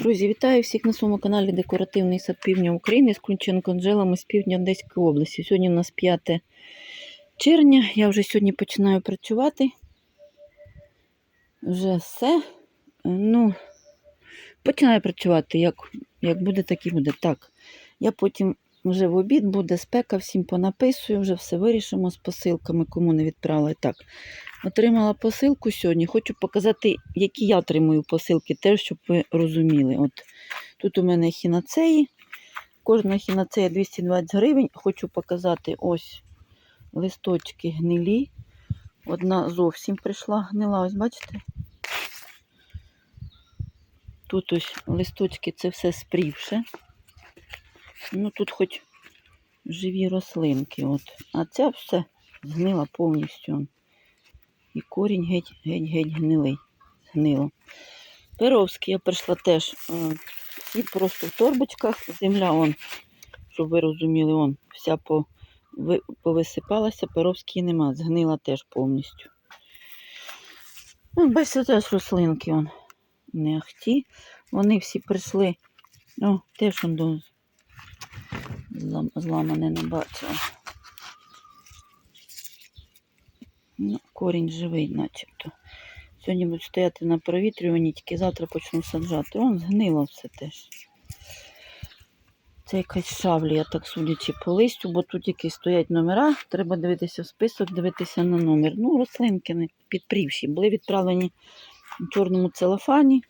Друзі, вітаю всіх на своєму каналі Декоративний сад Півдня України з Кунченко Анжелами з півдня Одеської області. Сьогодні у нас 5 червня. Я вже сьогодні починаю працювати. Вже все. Ну, починаю працювати. Як, як буде, так і буде. Так. Я потім вже в обід буде спека, всім понаписую, вже все вирішимо з посилками, кому не відправила. Так, отримала посилку сьогодні. Хочу показати, які я отримую посилки, теж, щоб ви розуміли. От Тут у мене хінацеї. Кожна хінацея 220 гривень. Хочу показати ось листочки гнилі. Одна зовсім прийшла гнила, ось бачите? Тут ось листочки це все спрівше. Ну тут хоч живі рослинки. От. А ця все згнила повністю. І корінь геть, геть, геть гнилий. Гнило. Перовський я прийшла теж. е, Всі просто в торбочках. Земля, он, щоб ви розуміли, он вся по, ви, повисипалася, перовський нема, згнила теж повністю. Ну, бачите, теж рослинки он, не. Вони всі прийшли. О, теж он до зламане не бачила. Ну, корінь живий, начебто. Сьогодні будуть стояти на провітрюванні, тільки завтра почну саджати. Вон згнило все теж. Це якась шавлі, я так судячи по листю, бо тут якісь стоять номера. Треба дивитися в список, дивитися на номер. Ну, рослинки підпрівші. Були відправлені в чорному целофані,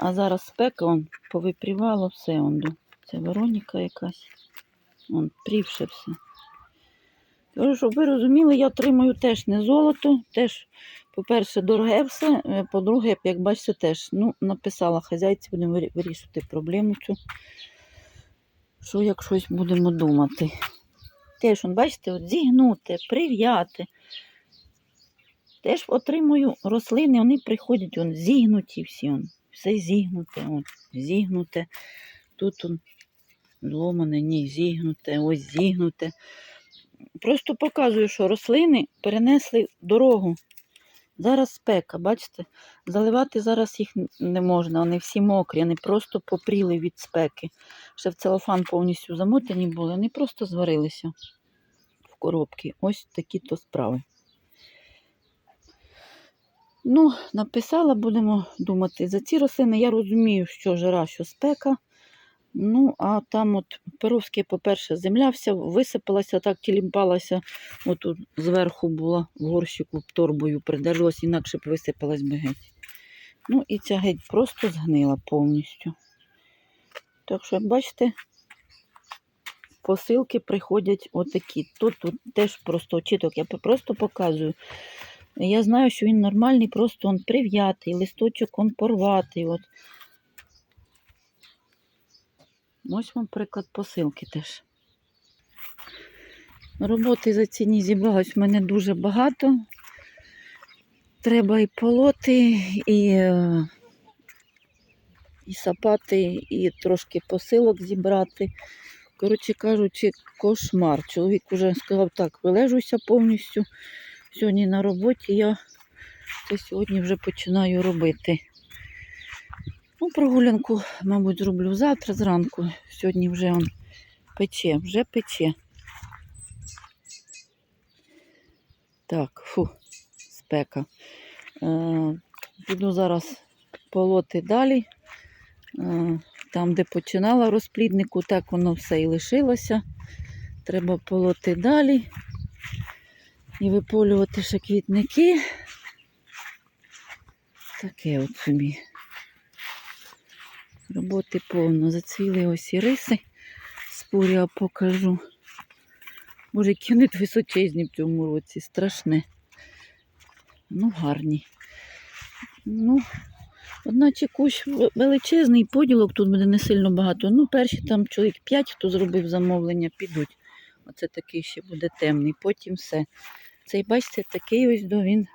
а зараз спека он повипрівало все. Он. Це Вероніка якась. Он прівше все. Кажу, щоб ви розуміли, я отримую теж не золото, теж, по-перше, дороге все, е, по-друге, як бачите, теж ну, написала хазяйці, будемо вирі- вирішувати проблему цю. Що як щось будемо думати. Теж, он, бачите, от зігнути, прив'яти. Теж отримую рослини, вони приходять, он, зігнуті всі, он, все зігнуте, он, зігнуте. Тут он, зломане, ні, зігнуте, ось зігнуте. Просто показую, що рослини перенесли дорогу. Зараз спека, бачите? Заливати зараз їх не можна, вони всі мокрі, вони просто попріли від спеки. Ще в целофан повністю замотані були, вони просто зварилися в коробки. Ось такі то справи. Ну, написала, будемо думати. За ці рослини я розумію, що жара, що спека. Ну, а там от Перовське, по-перше, земля вся висипалася, так тілімпалася. Отут зверху була в горщику торбою придержалась, інакше б висипалась би геть. Ну і ця геть просто згнила повністю. Так що, бачите, посилки приходять отакі. Тут, тут теж просто очіток, я просто показую. Я знаю, що він нормальний, просто он прив'ятий, листочок он порватий. От. Ось вам приклад посилки теж. Роботи за ці дні зібралось в мене дуже багато. Треба і полоти, і, е, і сапати, і трошки посилок зібрати. Коротше кажучи, кошмар. Чоловік вже сказав, так, вилежуйся повністю. Сьогодні на роботі я це сьогодні вже починаю робити. Ну, прогулянку, мабуть, зроблю завтра зранку. Сьогодні вже он пече, вже пече. Так, фу, спека. Е, піду зараз полоти далі. Е, там, де починала розпліднику, так воно все і лишилося. Треба полоти далі. І виполювати ще квітники. Таке от собі. Роботи повно. Зацвіли ось і риси. Споря покажу. Боже, які вони височезні в цьому році, страшне. Ну, гарні. Ну, одначе кущ величезний, поділок тут буде не сильно багато. Ну, перші там чоловік 5, хто зробив замовлення, підуть. Оце такий ще буде темний. Потім все. Цей, бачите, такий ось до він.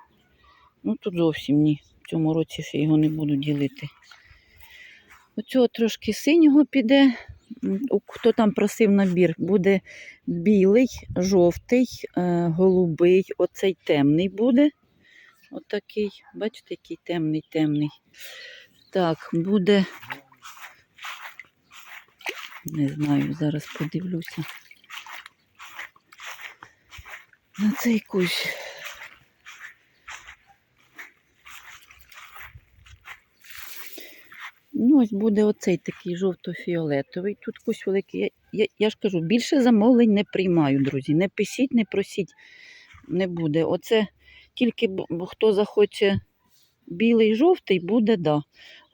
Ну, тут зовсім ні. В цьому році ще його не буду ділити. Оцього трошки синього піде. Хто там просив набір, буде білий, жовтий, е, голубий, оцей темний буде. Отакий, бачите, який темний, темний. Так, буде Не знаю, зараз подивлюся. На цей кущ. Ну, ось буде оцей такий жовто-фіолетовий. Тут кущ великий. Я, я, я ж кажу, більше замовлень не приймаю, друзі. Не пишіть, не просіть, не буде. Оце тільки хто захоче білий жовтий, буде, да.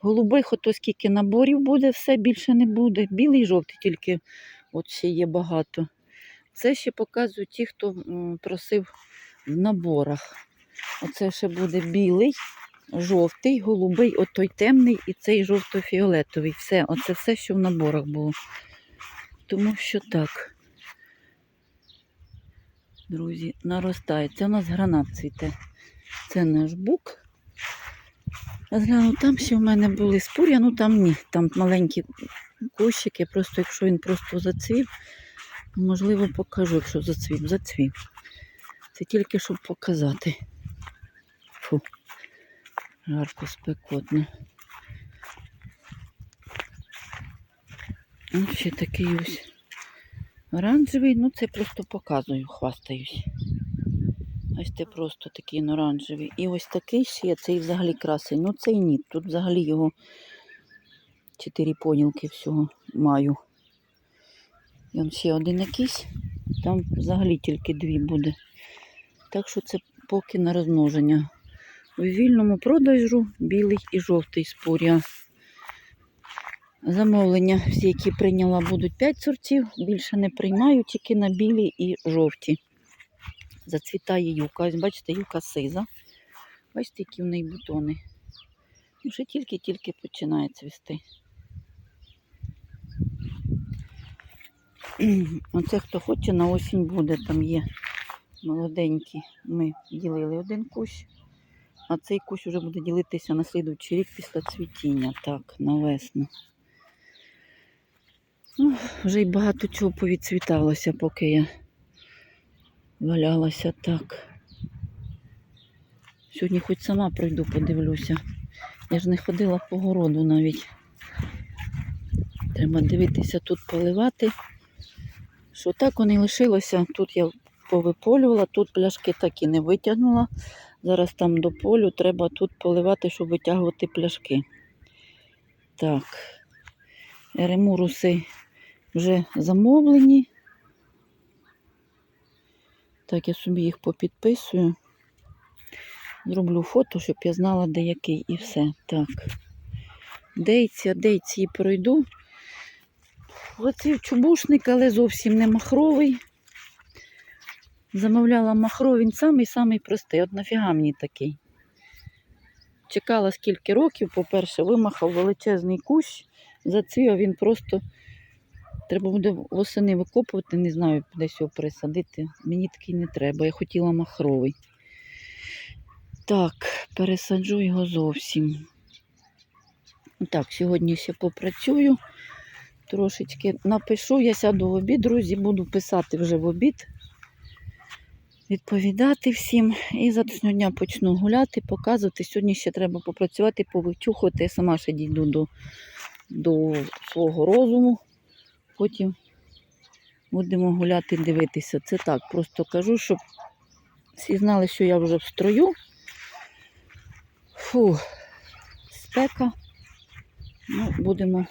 Голубих, ото скільки наборів буде, все більше не буде. Білий жовтий тільки от ще є багато. Це ще показую ті, хто просив в наборах. Оце ще буде білий, жовтий, голубий, от той темний і цей жовто-фіолетовий. Все, оце все, що в наборах було. Тому що так. Друзі, наростає. Це у нас гранат цвіте. Це наш бук. Згляну, там ще в мене були спур'я, ну там ні, там маленькі кущики, просто якщо він просто зацвів, можливо, покажу, якщо зацвів, зацвів. Це тільки щоб показати. Фу, жарко спекотно. Ось ще такий ось оранжевий, ну це просто показую, хвастаюсь. Ось це просто такий оранжевий. І ось такий ще є, цей взагалі красень. Ну цей ні. Тут взагалі його чотири понілки всього маю. І он ще один якийсь. Там взагалі тільки дві буде. Так що це поки на розмноження. У вільному продажу білий і жовтий споря. Замовлення, всі, які прийняла, будуть 5 сортів. Більше не приймаю, тільки на білі і жовті зацвітає юка. Ось бачите, юка сиза. Бачите, які в неї бутони. Ще тільки-тільки починає цвісти. Оце хто хоче, на осінь буде. Там є молоденькі. Ми ділили один кущ, а цей кущ вже буде ділитися на слідуючий рік після цвітіння. Так, на весну. Ну, вже й багато чого повідцвіталося, поки я валялася так. Сьогодні хоч сама пройду, подивлюся. Я ж не ходила по городу навіть. Треба дивитися тут поливати. Що так воно і лишилося. Тут я повиполювала, тут пляшки так і не витягнула. Зараз там до полю треба тут поливати, щоб витягувати пляшки. Так, еремуруси вже замовлені. Так, я собі їх попідписую. Зроблю фото, щоб я знала, де який і все. Так. Дейці, дейці пройду. Оцей чубушник, але зовсім не махровий. Замовляла махро, самий-самий простий. От нафіга мені такий. Чекала скільки років, по-перше, вимахав величезний кущ, зацвів, а він просто Треба буде восени викопувати, не знаю, десь його пересадити. Мені такий не треба. Я хотіла махровий. Так, пересаджу його зовсім. Так, сьогодні ще попрацюю. Трошечки напишу, я сяду в обід, друзі, буду писати вже в обід, відповідати всім. І завтрашнього дня почну гуляти, показувати. Сьогодні ще треба попрацювати, повичухувати. Я сама ще дійду до, до свого розуму. Потім будемо гуляти дивитися. Це так, просто кажу, щоб всі знали, що я вже в строю. Фу, спека. Ну, будемо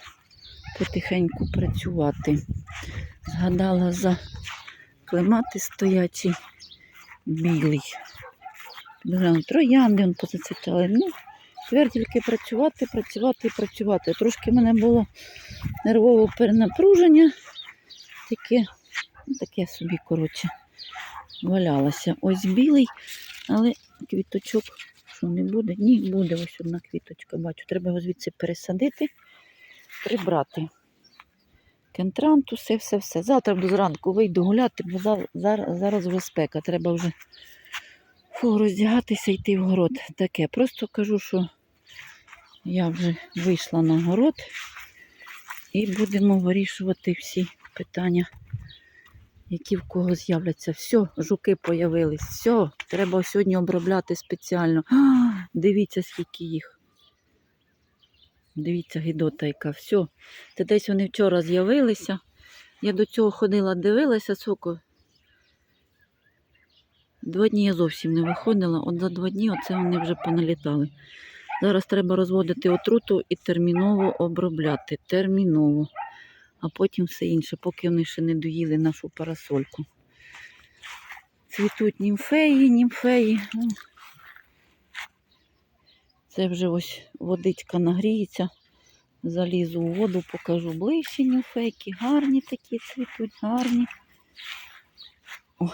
потихеньку працювати. Згадала за клемати стоячі білий. Підгляну, троянди он позацвітали. Ну, тепер тільки працювати, працювати і працювати. Трошки в мене було нервове перенапруження. Таке, ну, таке собі, коротше, валялося. Ось білий, але квіточок, що не буде? Ні, буде ось одна квіточка. Бачу, треба його звідси пересадити, прибрати. Кентранту, все, все, все. Завтра буду зранку вийду гуляти, бо зараз, зараз вже спека. Треба вже фу, роздягатися йти в город. Таке. Просто кажу, що я вже вийшла на город і будемо вирішувати всі питання, які в кого з'являться. Все, жуки появились. Все, треба сьогодні обробляти спеціально. А, дивіться, скільки їх. Дивіться, гидота яка. Все. Це десь вони вчора з'явилися. Я до цього ходила, дивилася, соко. Два дні я зовсім не виходила. От за два дні оце вони вже поналітали. Зараз треба розводити отруту і терміново обробляти. Терміново. А потім все інше, поки вони ще не доїли нашу парасольку. Цвітуть німфеї, німфеї. Це вже ось водичка нагріється. Залізу у воду, покажу ближче німфейки. Гарні такі цвітуть, гарні. Ой.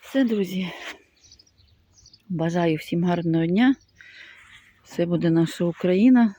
Все, друзі. Бажаю всім гарного дня. Все буде наша Україна.